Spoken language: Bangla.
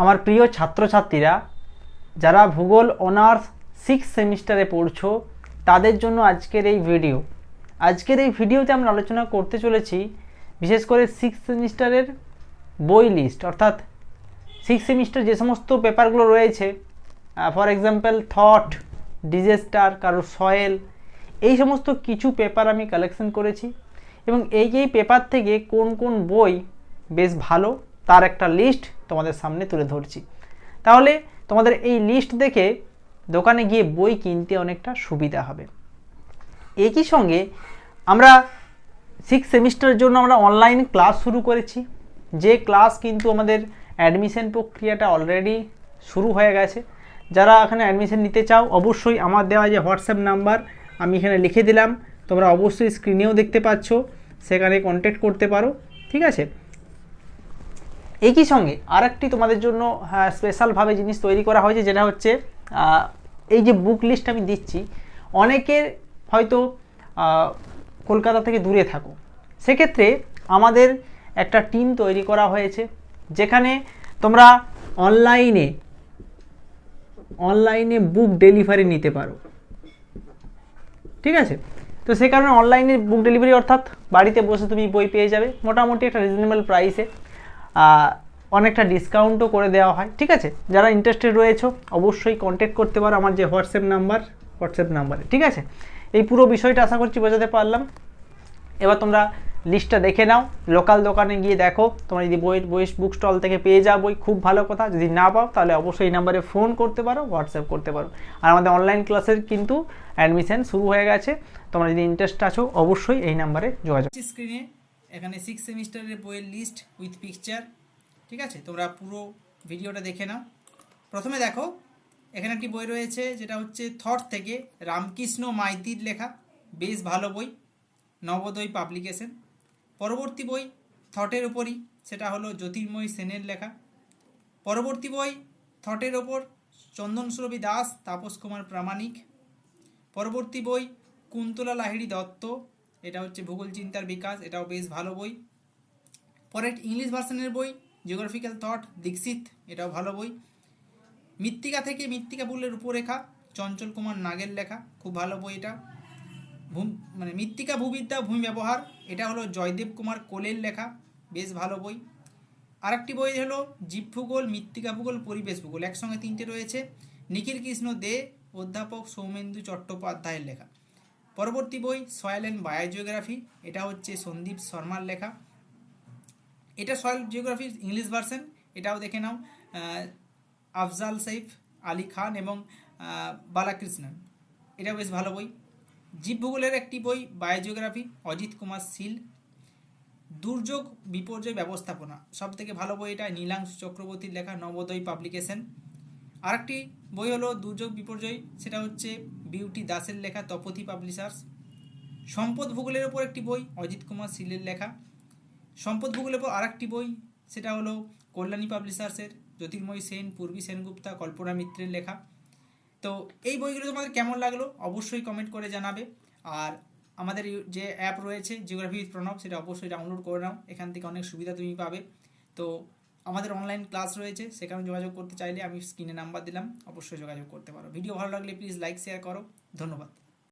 আমার প্রিয় ছাত্রছাত্রীরা, যারা ভূগোল, অনার্স সিক্স সেমিস্টারে পড়ছো, তাদের জন্য আজকের এই ভিডিও আজকের এই ভিডিওতে আমরা আলোচনা করতে চলেছি, বিশেষ করে সিক্স সেমিস্টারের বই লিস্ট অর্থাৎ সিক্স সেমিস্টার যে সমস্ত পেপারগুলো রয়েছে ফর এক্সাম্পল থট ডিজেস্টার কারও সয়েল এই সমস্ত কিছু পেপার আমি কালেকশন করেছি এবং এই এই পেপার থেকে কোন কোন বই বেশ ভালো তার একটা লিস্ট তোমাদের সামনে তুলে ধরছি। তাহলে তোমাদের এই লিস্ট দেখে দোকানে গিয়ে বই কিনতে অনেকটা সুবিধা হবে। একই সঙ্গে আমরা সিক্স সেমিস্টারের জন্য আমরা অনলাইন ক্লাস শুরু করেছি। যে ক্লাস কিন্তু আমাদের অ্যাডমিশন প্রক্রিয়াটা অলরেডি শুরু হয়ে গেছে। যারা এখানে অ্যাডমিশন নিতে চাও, অবশ্যই আমার দেওয়া যে হোয়াটসঅ্যাপ নাম্বার আমি এখানে লিখে দিলাম। তোমরা অবশ্যই স্ক্রিনেও দেখতে পাচ্ছ। সেখানে কন্ট্যাক্ট করতে পারো। ঠিক আছে? একই সঙ্গে আরেকটি তোমাদের জন্য হ্যাঁ স্পেশালভাবে জিনিস তৈরি করা হয়েছে, যেটা হচ্ছে এই যে বুক লিস্ট আমি দিচ্ছি, অনেকের হয়তো কলকাতা থেকে দূরে থাকো। সেক্ষেত্রে আমাদের একটা টিম তৈরি করা হয়েছে, যেখানে তোমরা অনলাইনে অনলাইনে বুক ডেলিভারি নিতে পারো। ঠিক আছে? তো সেই কারণে অনলাইনে বুক ডেলিভারি অর্থাৎ বাড়িতে বসে তুমি বই পেয়ে যাবে। মোটামুটি একটা রিজনেবল প্রাইসে অনেকটা ডিসকাউন্টও করে দেওয়া হয়, ঠিক আছে? যারা ইন্টারেস্টেড রয়েছো, অবশ্যই কন্ট্যাক্ট করতে পারো আমার যে হোয়াটসঅ্যাপ নাম্বার হোয়াটসঅ্যাপ নাম্বারে ঠিক আছে? এই পুরো বিষয়টা আশা করছি বোঝাতে পারলাম। এবার তোমরা লিস্টটা দেখে নাও লোকাল দোকানে গিয়ে দেখো, তোমরা যদি বই বই বুক স্টল থেকে পেয়ে যাও বই, খুব ভালো কথা, যদি না পাও, তাহলে অবশ্যই এই নাম্বারে ফোন করতে পারো হোয়াটসঅ্যাপ করতে পারো। আর আমাদের অনলাইন ক্লাসের কিন্তু অ্যাডমিশন শুরু হয়ে গেছে, তোমরা যদি ইন্টারেস্ট আছো, অবশ্যই এই নাম্বারে যোগাযোগ স্ক্রিনে এখানে সিক্স সেমিস্টারের বইয়ের লিস্ট উইথ পিকচার ঠিক আছে? তোমরা পুরো ভিডিওটা দেখে নাও। প্রথমে দেখো, এখানে একটি বই রয়েছে, যেটা হচ্ছে থট থেকে রামকৃষ্ণ মাইতির লেখা। বেশ ভালো বই, নবোদয় পাবলিকেশন পরবর্তী বই থটের ওপরই সেটা হলো জ্যোতির্ময় সেনের লেখা। পরবর্তী বই থটের ওপর চন্দন সুরভি দাস, তাপস কুমার প্রামাণিক। পরবর্তী বই কুন্তলা লাহিড়ি দত্ত। এটা হচ্ছে ভূগোল, চিন্তার বিকাশ, এটাও বেশ ভালো বই। পরে ইংলিশ ভার্সনের বই জিওগ্রাফিক্যাল থট দীক্ষিত এটাও ভালো বই। মৃত্তিকা থেকে মৃত্তিকা বুলের রূপরেখা, চঞ্চল কুমার নাগের লেখা, খুব ভালো বই এটা। ভূম মানে মৃত্তিকা ভূবিদ্যা, ভূমি ব্যবহার, এটা হলো জয়দেব কুমার কোলের লেখা, বেশ ভালো বই। আরেকটি বই হলো জীব ভূগোল, মৃত্তিকা ভূগোল, পরিবেশ ভূগোল, একসঙ্গে তিনটে রয়েছে। নিখিল কৃষ্ণ দে, অধ্যাপক সৌমেন্দু চট্টোপাধ্যায়ের লেখা। পরবর্তী বই সয়েল অ্যান্ড বায়োজিওগ্রাফি, এটা হচ্ছে সন্দীপ শর্মার লেখা। এটা সয়েল জিওগ্রাফি ইংলিশ ভার্সন, এটাও দেখে নাও। আফজাল সাইফ, আলী খান এবং বালাকৃষ্ণন। এটা বেশ ভালো বই। জীব ভূগোলের একটি বই, বায়োজিওগ্রাফি, অজিত কুমার শীল। দুর্যোগ বিপর্যয় ব্যবস্থাপনা সব থেকে ভালো বই এটা, নীলাংশু চক্রবর্তীর লেখা নবোদয় পাবলিকেশন। আরেকটি বই হলো দুর্যোগ বিপর্যয়, সেটা হচ্ছে বিউটি দাসের লেখা তপতি পাবলিশার্স। সম্পদ ভূগোলের ওপর একটি বই, অজিত কুমার শীলের লেখা। সম্পদ ভূগোলের ওপর আরেকটি বই, সেটা হলো কল্যাণী পাবলিশার্সের জ্যোতির্ময় সেন, পূর্বী সেনগুপ্তা, কল্পনা মিত্রের লেখা। তো এই বইগুলো তোমাদের কেমন লাগল অবশ্যই কমেন্ট করে জানাবে। আর আমাদের যে অ্যাপ রয়েছে জিওগ্রাফি উইথ প্রণব সেটা অবশ্যই ডাউনলোড করে নাও। এখান থেকে অনেক সুবিধা তুমি পাবে। তো আমাদের অনলাইন ক্লাস রয়েছে, সেখানে যোগাযোগ করতে চাইলে আমি স্ক্রিনে নাম্বার দিলাম, অবশ্যই যোগাযোগ করতে পারো। ভিডিও ভালো লাগলে প্লিজ লাইক শেয়ার করো। ধন্যবাদ।